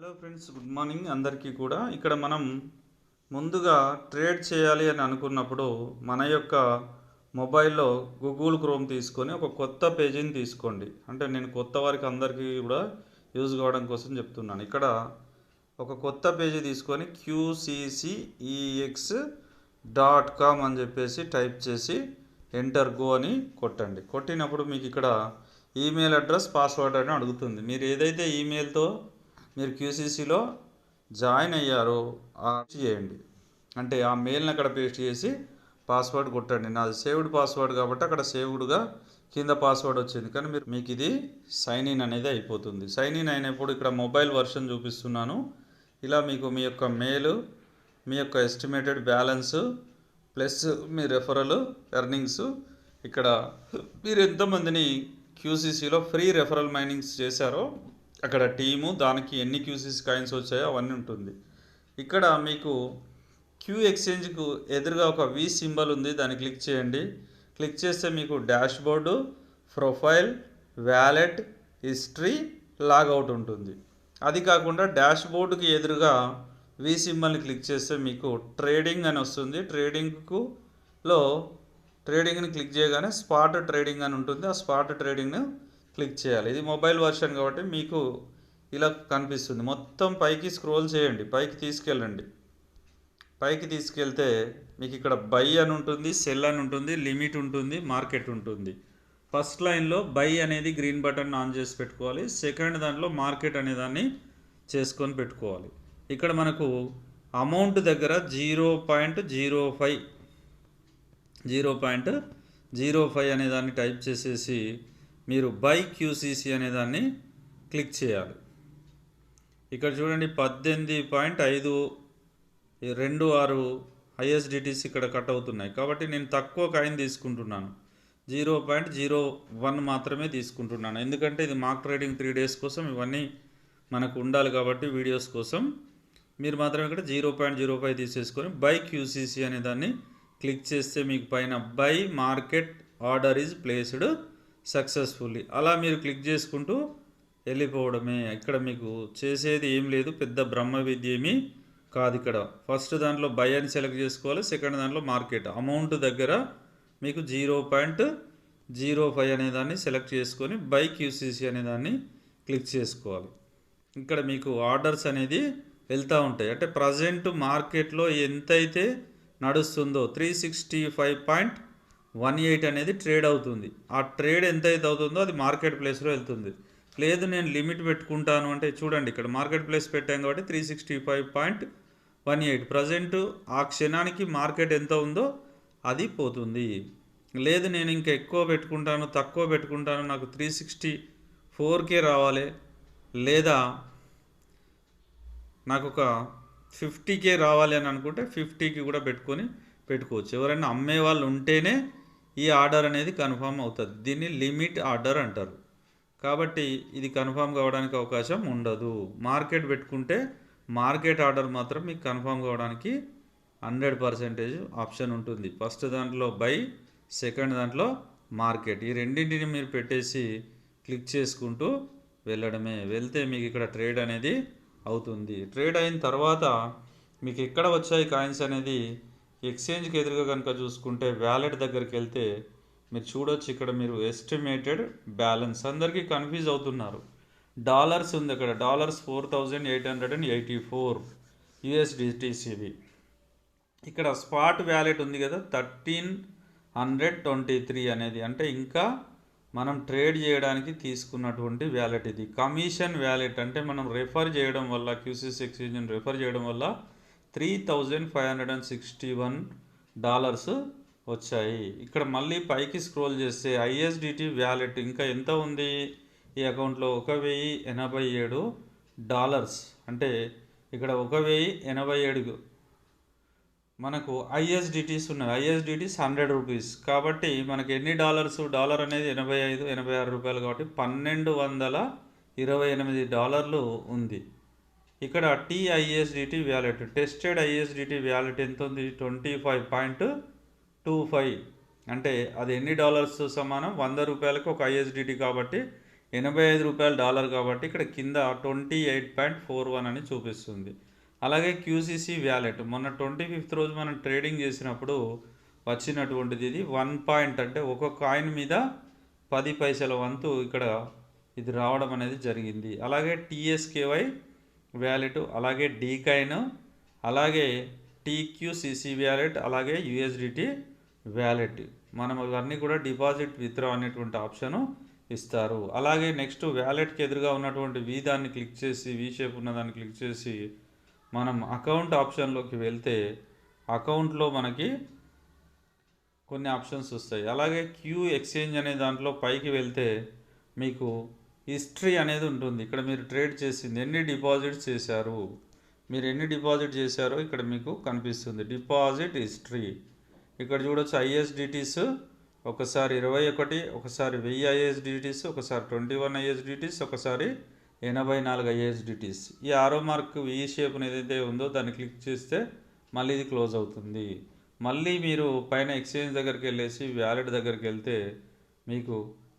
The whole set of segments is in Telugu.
హలో ఫ్రెండ్స్ గుడ్ మార్నింగ్ అందరికీ కూడా. ఇక్కడ మనం ముందుగా ట్రేడ్ చేయాలి అని అనుకున్నప్పుడు మన యొక్క మొబైల్లో గూగుల్ క్రోమ్ తీసుకొని ఒక కొత్త పేజీని తీసుకోండి. అంటే నేను కొత్త వారికి అందరికీ కూడా యూజ్ కావడం కోసం చెప్తున్నాను. ఇక్కడ ఒక కొత్త పేజీ తీసుకొని క్యూసీసీఈఎక్స్ డాట్ కామ్ అని చెప్పేసి టైప్ చేసి ఎంటర్ గో అని కొట్టండి. కొట్టినప్పుడు మీకు ఇక్కడ ఈమెయిల్ అడ్రస్ పాస్వర్డ్ అని అడుగుతుంది. మీరు ఏదైతే ఈమెయిల్తో మీరు క్యూసీసీలో జాయిన్ అయ్యారు చేయండి. అంటే ఆ మెయిల్ని అక్కడ పేస్ట్ చేసి పాస్వర్డ్ కొట్టండి. నాది సేవ్డ్ పాస్వర్డ్ కాబట్టి అక్కడ సేవ్డ్గా కింద పాస్వర్డ్ వచ్చింది. కానీ మీరు మీకు ఇది సైన్ ఇన్ అనేది అయిపోతుంది. సైన్ ఇన్ అయినప్పుడు ఇక్కడ మొబైల్ వర్షన్ చూపిస్తున్నాను. ఇలా మీకు మీ యొక్క మెయిల్ మీ యొక్క ఎస్టిమేటెడ్ బ్యాలెన్స్ ప్లస్ మీ రెఫరల్ ఎర్నింగ్స్ ఇక్కడ మీరు ఎంతమందిని క్యూసీసీలో ఫ్రీ రెఫరల్ మైనింగ్స్ చేశారో అక్కడ టీము దానికి ఎన్ని క్యూసీస్ కాయిన్స్ వచ్చాయో అవన్నీ ఉంటుంది. ఇక్కడ మీకు క్యూ ఎక్స్చేంజ్కు ఎదురుగా ఒక వి సింబల్ ఉంది దాన్ని క్లిక్ చేయండి. క్లిక్ చేస్తే మీకు dashboard profile wallet history logout ఉంటుంది. అది కాకుండా డాష్ బోర్డుకి ఎదురుగా వి సింబల్ని క్లిక్ చేస్తే మీకు ట్రేడింగ్ అని వస్తుంది. ట్రేడింగ్కు లో ట్రేడింగ్ని క్లిక్ చేయగానే స్పాట్ ట్రేడింగ్ అని ఉంటుంది. ఆ స్పాట్ ట్రేడింగ్ను క్లిక్ చేయాలి. ఇది మొబైల్ వర్షన్ కాబట్టి మీకు ఇలా కనిపిస్తుంది. మొత్తం పైకి స్క్రోల్ చేయండి. పైకి తీసుకెళ్ళండి. పైకి తీసుకెళ్తే మీకు ఇక్కడ బై అని ఉంటుంది సెల్ అని ఉంటుంది లిమిట్ ఉంటుంది మార్కెట్ ఉంటుంది. ఫస్ట్ లైన్లో బై అనేది గ్రీన్ బటన్ ఆన్ చేసి పెట్టుకోవాలి. సెకండ్ దాంట్లో మార్కెట్ అనే దాన్ని చేసుకొని పెట్టుకోవాలి. ఇక్కడ మనకు అమౌంట్ దగ్గర zero point zero five zero point zero five అనే దాన్ని టైప్ చేసేసి మీరు బై క్యూసీసీ అనే దాన్ని క్లిక్ చేయాలి. ఇక్కడ చూడండి పద్దెనిమిది పాయింట్ ఐదు రెండు ఆరు ఐఎస్డిటీస్ ఇక్కడ కట్ అవుతున్నాయి. కాబట్టి నేను తక్కువ కాయిన్ తీసుకుంటున్నాను. జీరో పాయింట్ జీరో వన్ మాత్రమే తీసుకుంటున్నాను. ఎందుకంటే ఇది మార్క్ ట్రేడింగ్ త్రీ డేస్ కోసం ఇవన్నీ మనకు ఉండాలి కాబట్టి వీడియోస్ కోసం. మీరు మాత్రం ఇక్కడ జీరో పాయింట్ జీరో ఫైవ్ తీసేసుకొని బై క్యూసీసీ అనే దాన్ని క్లిక్ చేస్తే మీకు పైన buy market order is placed successfully అలా మీరు క్లిక్ చేసుకుంటూ వెళ్ళిపోవడమే. ఇక్కడ మీకు చేసేది ఏం లేదు. పెద్ద బ్రహ్మ విద్య ఏమీ కాదు ఇక్కడ. ఫస్ట్ దాంట్లో బై అని సెలెక్ట్ చేసుకోవాలి. సెకండ్ దాంట్లో మార్కెట్ అమౌంట్ దగ్గర మీకు జీరో పాయింట్ జీరో ఫైవ్ అనే దాన్ని సెలెక్ట్ చేసుకొని బై క్యూసీసీ అనే దాన్ని క్లిక్ చేసుకోవాలి. ఇక్కడ మీకు ఆర్డర్స్ అనేది వెళ్తూ ఉంటాయి. అంటే ప్రజెంట్ మార్కెట్లో ఎంతైతే నడుస్తుందో three sixty five point one eight అనేది ట్రేడ్ అవుతుంది. ఆ ట్రేడ్ ఎంత అయితే అవుతుందో అది మార్కెట్ ప్లేస్లో వెళ్తుంది. లేదు నేను లిమిట్ పెట్టుకుంటాను అంటే చూడండి ఇక్కడ మార్కెట్ ప్లేస్ పెట్టాం కాబట్టి three sixty five point one eight. Present ఆ క్షణానికి మార్కెట్ ఎంత ఉందో అది పోతుంది. లేదు నేను ఇంకా ఎక్కువ పెట్టుకుంటాను తక్కువ పెట్టుకుంటాను నాకు త్రీ సిక్స్టీ ఫోర్కే రావాలి. లేదా నాకు ఒక ఫిఫ్టీకే రావాలి అని అనుకుంటే ఫిఫ్టీకి కూడా పెట్టుకొని పెట్టుకోవచ్చు. ఎవరైనా అమ్మే వాళ్ళు ఉంటేనే ఈ ఆర్డర్ అనేది కన్ఫామ్ అవుతుంది. దీన్ని లిమిట్ ఆర్డర్ అంటారు. కాబట్టి ఇది కన్ఫామ్ కావడానికి అవకాశం ఉండదు. మార్కెట్ పెట్టుకుంటే మార్కెట్ ఆర్డర్ మాత్రం మీకు కన్ఫామ్ కావడానికి హండ్రెడ్ పర్సెంటేజ్ ఆప్షన్ ఉంటుంది. ఫస్ట్ దాంట్లో బై సెకండ్ దాంట్లో మార్కెట్. ఈ రెండింటిని మీరు పెట్టేసి క్లిక్ చేసుకుంటూ వెళ్ళడమే. వెళ్తే మీకు ఇక్కడ ట్రేడ్ అనేది అవుతుంది. ట్రేడ్ అయిన తర్వాత మీకు ఎక్కడ వచ్చాయి కాయిన్స్ అనేది ఎక్స్చేంజ్కి ఎదురుగా కనుక చూసుకుంటే వ్యాలెట్ దగ్గరికి వెళ్తే మీరు చూడొచ్చు ఇక్కడ మీరు ఎస్టిమేటెడ్ బ్యాలెన్స్. అందరికీ కన్ఫ్యూజ్ అవుతున్నారు. డాలర్స్ ఉంది అక్కడ. Dollars four thousand eight hundred and eighty four USDTCV ఇక్కడ స్పాట్ వ్యాలెట్ ఉంది కదా థర్టీన్ హండ్రెడ్ ట్వంటీ త్రీ అనేది. అంటే ఇంకా మనం ట్రేడ్ చేయడానికి తీసుకున్నటువంటి వ్యాలెట్ ఇది. కమిషన్ వ్యాలెట్ అంటే మనం రెఫర్ చేయడం వల్ల క్యూసిస్ ఎక్స్చేంజ్ని రెఫర్ చేయడం వల్ల three thousand five hundred and sixty one dollars వచ్చాయి. ఇక్కడ మళ్ళీ పైకి స్క్రోల్ చేస్తే ఐఎస్డిటి వ్యాలెట్ ఇంకా ఎంత ఉంది? ఈ అకౌంట్లో ఒక వెయ్యి ఎనభై ఏడు డాలర్స్. అంటే ఇక్కడ ఒక వెయ్యి ఎనభై ఏడు మనకు ఐఎస్డిటీస్ ఉన్నాయి. ISDTs hundred rupees. కాబట్టి మనకి ఎన్ని డాలర్స్? డాలర్ అనేది ఎనభై ఐదు ఎనభై ఆరు రూపాయలు కాబట్టి పన్నెండు వందల ఇరవై ఎనిమిది డాలర్లు ఉంది. ఇక్కడ TISDT wallet tested ISDT wallet ఎంత ఉంది twenty five point two five అంటే అది ఎన్ని డాలర్స్ సమానం? వంద రూపాయలకు ఒక ఐఎస్డిటీ కాబట్టి ఎనభై ఐదు రూపాయల డాలర్ కాబట్టి ఇక్కడ కింద twenty eight point four one అని చూపిస్తుంది. అలాగే క్యూసీసీ వ్యాలెట్ మొన్న ట్వంటీ ఫిఫ్త్ రోజు మనం ట్రేడింగ్ చేసినప్పుడు వచ్చినటువంటిది ఇది. వన్ పాయింట్ అంటే ఒక కాయిన్ మీద పది పైసల వంతు ఇక్కడ ఇది రావడం అనేది జరిగింది. అలాగే టీఎస్కేవై వ్యాలెట్ అలాగే డీకైన్ అలాగే టీక్యూసీసీ వ్యాలెట్ అలాగే యూఎస్డిటీ వ్యాలెట్. మనం ఇవన్నీ కూడా డిపాజిట్ విత్డ్రా అనేటువంటి ఆప్షను ఇస్తారు. అలాగే నెక్స్ట్ వ్యాలెట్కి ఎదురుగా ఉన్నటువంటి వి దాన్ని క్లిక్ చేసి వి షేప్ ఉన్న దాన్ని క్లిక్ చేసి మనం అకౌంట్ ఆప్షన్లోకి వెళ్తే అకౌంట్లో మనకి కొన్ని ఆప్షన్స్ వస్తాయి. అలాగే క్యూ ఎక్స్చేంజ్ అనే దాంట్లో పైకి వెళ్తే మీకు హిస్టరీ అనేది ఉంటుంది. ఇక్కడ మీరు ట్రేడ్ చేసింది ఎన్ని డిపాజిట్స్ చేశారు? మీరు ఎన్ని డిపాజిట్ చేశారో ఇక్కడ మీకు కనిపిస్తుంది. Deposit history. ఇక్కడ చూడొచ్చు ఐఎస్డిటీస్ ఒకసారి ఇరవై ఒకటి ఒకసారి వెయ్యి ఐఎస్డిటీస్ ఒకసారి ట్వంటీ వన్ ఐఎస్డిటీస్ ఒకసారి ఎనభై నాలుగు ఐఎస్డిటీస్. ఈ ఆరో మార్క్ ఈ షేప్ని ఏదైతే ఉందో దాన్ని క్లిక్ చేస్తే మళ్ళీ ఇది క్లోజ్ అవుతుంది. మళ్ళీ మీరు పైన ఎక్స్చేంజ్ దగ్గరికి వెళ్ళేసి వ్యాలెట్ దగ్గరికి వెళ్తే మీకు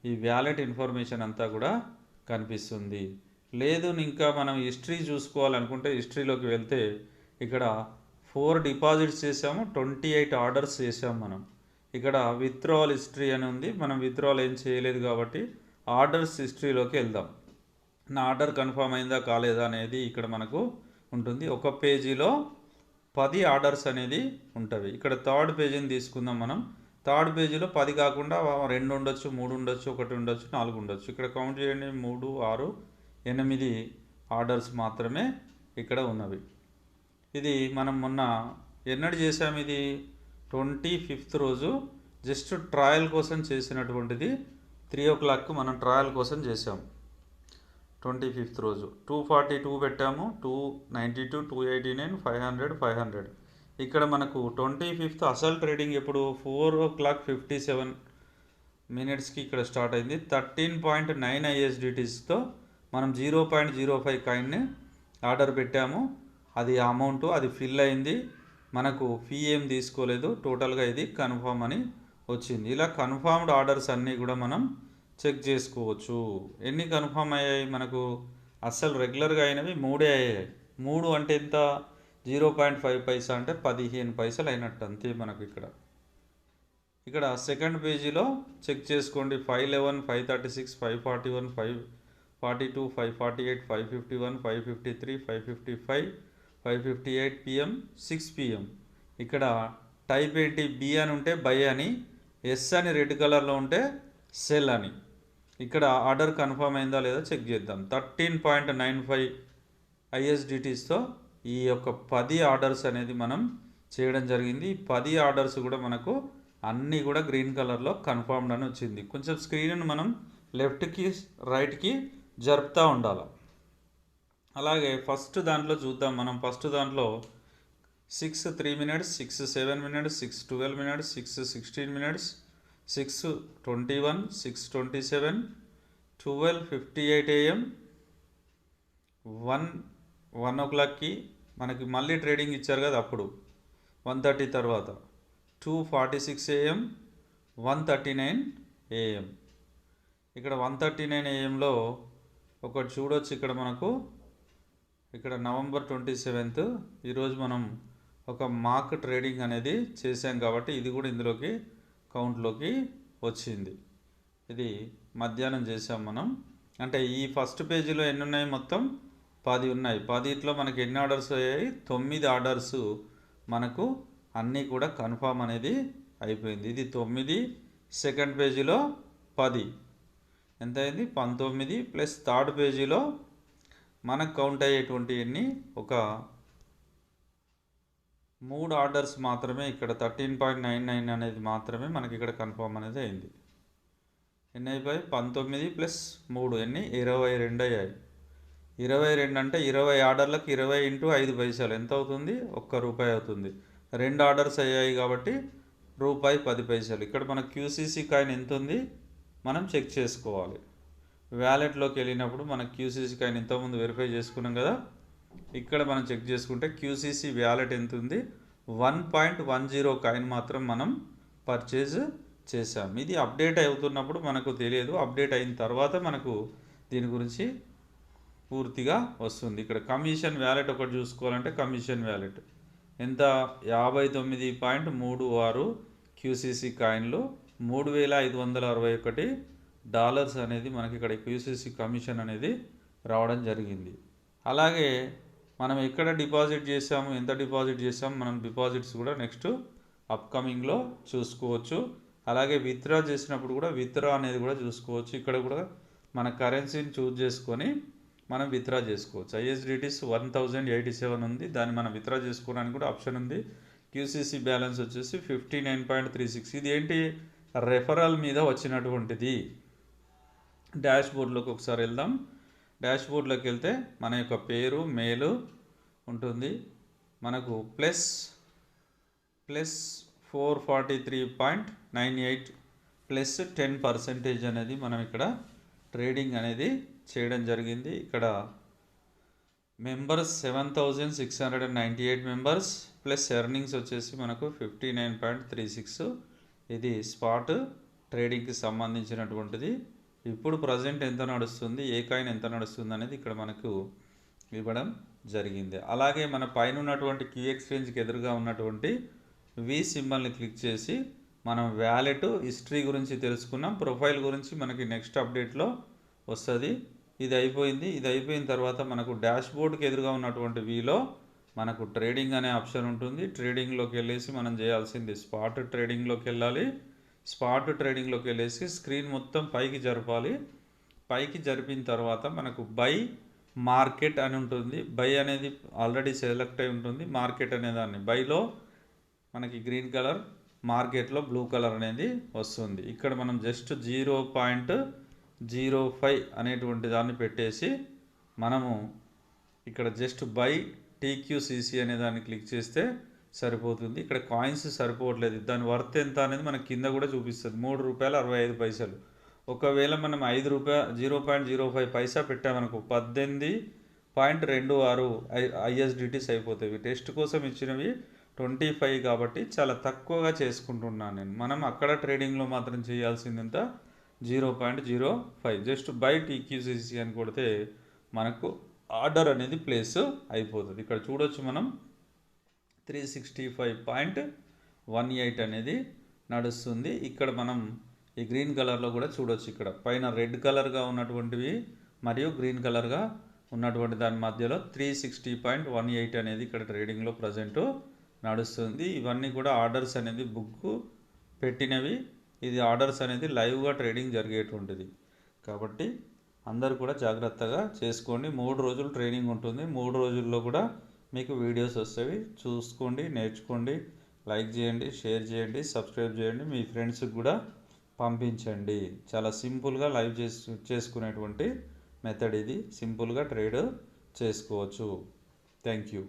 ఈ వ్యాలెట్ ఇన్ఫర్మేషన్ అంతా కూడా కనిపిస్తుంది. లేదు ఇంకా మనం హిస్టరీ చూసుకోవాలనుకుంటే హిస్టరీలోకి వెళ్తే ఇక్కడ ఫోర్ డిపాజిట్స్ చేసాము ట్వంటీ ఎయిట్ ఆర్డర్స్ చేసాము మనం. ఇక్కడ విత్డ్రావల్ హిస్టరీ అని ఉంది మనం విత్డ్రావల్ ఏం చేయలేదు కాబట్టి ఆర్డర్స్ హిస్టరీలోకి వెళ్దాం. నా ఆర్డర్ కన్ఫర్మ్ అయిందా కాలేదా అనేది ఇక్కడ మనకు ఉంటుంది. ఒక పేజీలో పది ఆర్డర్స్ అనేది ఉంటుంది ఇక్కడ థర్డ్ పేజీని తీసుకుందాం మనం. థర్డ్ పేజీలో పది కాకుండా రెండు ఉండొచ్చు మూడు ఉండొచ్చు ఒకటి ఉండొచ్చు నాలుగు ఉండొచ్చు. ఇక్కడ కౌంట్ చేయండి. మూడు ఆరు ఎనిమిది ఆర్డర్స్ మాత్రమే ఇక్కడ ఉన్నవి. ఇది మనం మొన్న ఎన్నడు చేసాం ఇది? ట్వంటీ ఫిఫ్త్ రోజు జస్ట్ ట్రయల్ కోసం చేసినటువంటిది. త్రీ ఓ క్లాక్ మనం ట్రయల్ కోసం చేసాం ట్వంటీ ఫిఫ్త్ రోజు. టూ ఫార్టీ టూ పెట్టాము. Two ninety two two eighty nine five hundred five hundred. ఇక్కడ మనకు ట్వంటీ ఫిఫ్త్ అసలు ట్రేడింగ్ ఎప్పుడు? Four o'clock fifty seven మినిట్స్కి ఇక్కడ స్టార్ట్ అయింది. థర్టీన్ పాయింట్ నైన్ ఐఎస్డిటీస్తో మనం జీరో పాయింట్ జీరో ఫైవ్ కాయిన్ని ఆర్డర్ పెట్టాము. అది అమౌంట్ అది ఫిల్ అయింది. మనకు ఫీ ఏం తీసుకోలేదు. టోటల్గా ఇది కన్ఫర్మ్ అని వచ్చింది. ఇలా కన్ఫర్మ్డ్ ఆర్డర్స్ అన్నీ కూడా మనం చెక్ చేసుకోవచ్చు. ఎన్ని కన్ఫామ్ అయ్యాయి? మనకు అస్సలు రెగ్యులర్గా అయినవి మూడే అయ్యాయి. మూడు అంటే ఎంత? జీరో పాయింట్ ఫైవ్ పైసా అంటే పదిహేను పైసలు అయినట్టు అంతే మనకు ఇక్కడ. ఇక్కడ సెకండ్ పేజీలో చెక్ చేసుకోండి. Five eleven five thirty six five forty one five forty two five forty eight five fifty one five fifty three five fifty five five fifty eight PM six PM. ఇక్కడ టైప్ ఏంటి? బి అని ఉంటే బై అని ఎస్ అని రెడ్ కలర్లో ఉంటే సెల్ అని. ఇక్కడ ఆర్డర్ కన్ఫర్మ్ అయిందా లేదా చెక్ చేద్దాం. థర్టీన్ పాయింట్ నైన్ ఫైవ్ ఐఎస్డిటీస్తో ఈ యొక్క పది ఆర్డర్స్ అనేది మనం చేయడం జరిగింది. ఈ పది ఆర్డర్స్ కూడా మనకు అన్నీ కూడా గ్రీన్ కలర్లో కన్ఫర్మ్డ్ అని వచ్చింది. కొంచెం స్క్రీన్ మనం లెఫ్ట్కి రైట్కి జరుపుతూ ఉండాలి. అలాగే ఫస్ట్ దాంట్లో చూద్దాం. మనం ఫస్ట్ దాంట్లో six three minutes six seven minutes six twelve minutes six sixteen minutes six twenty one six twenty seven twelve fifty eight AM one one ఓ క్లాక్కి మనకి మళ్ళీ ట్రేడింగ్ ఇచ్చారు కదా అప్పుడు. వన్ థర్టీ తర్వాత. Two forty six AM one thirty nine AM. ఇక్కడ వన్ థర్టీ నైన్ ఏఎంలో ఒకటి చూడొచ్చు ఇక్కడ మనకు. ఇక్కడ నవంబర్ ట్వంటీ సెవెంత్ ఈరోజు మనం ఒక మాక్ ట్రేడింగ్ అనేది చేసాం కాబట్టి ఇది కూడా ఇందులోకి కౌంట్లోకి వచ్చింది. ఇది మధ్యాహ్నం చేసాం మనం. అంటే ఈ ఫస్ట్ పేజీలో ఎన్ని ఉన్నాయి మొత్తం? పది ఉన్నాయి. పదిట్లో మనకి ఎన్ని ఆర్డర్స్ అయ్యాయి? తొమ్మిది ఆర్డర్స్ మనకు అన్నీ కూడా కన్ఫామ్ అనేది అయిపోయింది. ఇది తొమ్మిది సెకండ్ పేజీలో పది. ఎంత అయింది పంతొమ్మిది ప్లస్ థర్డ్ పేజీలో మనకు కౌంట్ అయ్యేటువంటి ఎన్ని? ఒక మూడు ఆర్డర్స్ మాత్రమే ఇక్కడ థర్టీన్ పాయింట్ నైన్ నైన్ అనేది మాత్రమే మనకి ఇక్కడ కన్ఫర్మ్ అనేది అయింది. ఎన్ని అయిపోయాయి? పంతొమ్మిది ప్లస్ మూడు ఎన్ని? ఇరవై రెండు అయ్యాయి. ఇరవై రెండు అంటే ఇరవై ఆర్డర్లకు ఇరవై ఇంటూ ఐదు పైసలు. ఎంత అవుతుంది? ఒక్క రూపాయి అవుతుంది. రెండు ఆర్డర్స్ అయ్యాయి కాబట్టి రూపాయి పది పైసలు. ఇక్కడ మన క్యూసీసీ కాయిన్ ఎంత ఉంది మనం చెక్ చేసుకోవాలి. వ్యాలెట్లోకి వెళ్ళినప్పుడు మన క్యూసీసీ కాయిన్ ఇంతకుముందు వెరిఫై చేసుకున్నాం కదా? ఇక్కడ మనం చెక్ చేసుకుంటే క్యూసీసీ వ్యాలెట్ ఎంత ఉంది one point one zero coin మాత్రం మనం పర్చేజ్ చేసాం ఇది అప్డేట్ అవుతున్నప్పుడు మనకు తెలియదు. అప్డేట్ అయిన తర్వాత మనకు దీని గురించి పూర్తిగా వస్తుంది. ఇక్కడ కమిషన్ వ్యాలెట్ ఒకటి చూసుకోవాలంటే కమిషన్ వ్యాలెట్. ఎంత? యాభై తొమ్మిది పాయింట్ మూడు ఆరు క్యూసీసీ కాయిన్లు మూడు వేల ఐదు వందల అరవై ఒకటి డాలర్స్ అనేది మనకి ఇక్కడ క్యూసీసీ కమిషన్ అనేది రావడం జరిగింది. అలాగే మనం ఎక్కడ డిపాజిట్ చేసాము ఎంత డిపాజిట్ చేసాము మనం డిపాజిట్స్ కూడా నెక్స్ట్ అప్కమింగ్లో చూసుకోవచ్చు. అలాగే విత్డ్రా చేసినప్పుడు కూడా విత్డ్రా అనేది కూడా చూసుకోవచ్చు. ఇక్కడ కూడా మన కరెన్సీని చూజ్ చేసుకొని మనం విత్డ్రా చేసుకోవచ్చు. ISDTs one thousand eighty seven ఉంది. దాన్ని మనం విత్డ్రా చేసుకోవడానికి కూడా ఆప్షన్ ఉంది. క్యూసీసీ బ్యాలెన్స్ వచ్చేసి fifty nine point three six ఇది ఏంటి? రెఫరల్ మీద వచ్చినటువంటిది. డాష్ బోర్డ్లోకి ఒకసారి వెళ్దాం. డాష్ బోర్డ్లోకి వెళ్తే మన యొక్క పేరు మేలు ఉంటుంది. మనకు plus plus four forty three point nine eight plus ten percentage అనేది మనం ఇక్కడ ట్రేడింగ్ అనేది చేయడం జరిగింది. ఇక్కడ members seven thousand six hundred and ninety eight members plus earnings వచ్చేసి మనకు fifty nine point three six. ఇది స్పాట్ ట్రేడింగ్కి సంబంధించినటువంటిది. ఇప్పుడు ప్రజెంట్ ఎంత నడుస్తుంది ఏ కాయిన్ ఎంత నడుస్తుంది అనేది ఇక్కడ మనకు ఇవ్వడం జరిగింది. అలాగే మన పైన ఉన్నటువంటి క్యూ ఎక్స్చేంజ్కి ఎదురుగా ఉన్నటువంటి వి సింబల్ని క్లిక్ చేసి మనం వ్యాలెట్ హిస్టరీ గురించి తెలుసుకున్నాం. ప్రొఫైల్ గురించి మనకి నెక్స్ట్ అప్డేట్లో వస్తుంది. ఇది అయిపోయింది. ఇది అయిపోయిన తర్వాత మనకు డాష్ బోర్డ్కి ఎదురుగా ఉన్నటువంటి వీలో మనకు ట్రేడింగ్ అనే ఆప్షన్ ఉంటుంది. ట్రేడింగ్లోకి వెళ్ళేసి మనం చేయాల్సింది స్పాట్ ట్రేడింగ్లోకి వెళ్ళాలి. స్పాట్ ట్రేడింగ్లోకి వెళ్ళేసి స్క్రీన్ మొత్తం పైకి జరపాలి. పైకి జరిపిన తర్వాత మనకు బై మార్కెట్ అని ఉంటుంది. బై అనేది ఆల్రెడీ సెలెక్ట్ అయి ఉంటుంది. మార్కెట్ అనే దాన్ని బైలో మనకి గ్రీన్ కలర్ మార్కెట్లో బ్లూ కలర్ అనేది వస్తుంది. ఇక్కడ మనం just zero point zero five అనేటువంటి దాన్ని పెట్టేసి మనము ఇక్కడ జస్ట్ బై టీక్యూసీసీ అనే దాన్ని క్లిక్ చేస్తే సరిపోతుంది. ఇక్కడ కాయిన్స్ సరిపోవట్లేదు. దాని వర్త్ ఎంత అనేది మనకి కింద కూడా చూపిస్తుంది. మూడు రూపాయలు అరవై ఐదు పైసలు. ఒకవేళ మనం ఐదు రూపాయ జీరో పాయింట్ జీరో ఫైవ్ పైసా పెట్టామనుకో పద్దెనిమిది పాయింట్ రెండు ఆరు ఐ ఐఎస్డిటీస్ అయిపోతాయి. టెస్ట్ కోసం ఇచ్చినవి ట్వంటీ ఫైవ్ కాబట్టి చాలా తక్కువగా చేసుకుంటున్నాను నేను. మనం అక్కడ ట్రేడింగ్లో మాత్రం చేయాల్సింది ఎంత? Zero point zero five. Just bite EQCC అని కొడితే మనకు ఆర్డర్ అనేది ప్లేస్ అయిపోతుంది. ఇక్కడ చూడొచ్చు మనం. Three sixty five point one eight అనేది నడుస్తుంది. ఇక్కడ మనం ఈ గ్రీన్ కలర్లో కూడా చూడొచ్చు ఇక్కడ. పైన రెడ్ కలర్గా ఉన్నటువంటివి మరియు గ్రీన్ కలర్గా ఉన్నటువంటి దాని మధ్యలో three sixty point one eight అనేది ఇక్కడ ట్రేడింగ్లో ప్రజెంట్ నడుస్తుంది. ఇవన్నీ కూడా ఆర్డర్స్ అనేది బుక్ పెట్టినవి. ఇది ఆర్డర్స్ అనేది లైవ్గా ట్రేడింగ్ జరిగేటువంటిది. కాబట్టి అందరు కూడా జాగ్రత్తగా చేసుకోండి. మూడు రోజులు ట్రైనింగ్ ఉంటుంది. మూడు రోజుల్లో కూడా మీకు వీడియోస్ వస్తాయి. చూసుకోండి నేర్చుకోండి లైక్ చేయండి షేర్ చేయండి సబ్స్క్రైబ్ చేయండి మీ ఫ్రెండ్స్కి కూడా పంపించండి. చాలా సింపుల్గా లైవ్ చేసు చేసుకునేటువంటి మెథడ్ ఇది. సింపుల్గా ట్రేడ్ చేసుకోవచ్చు. Thank you.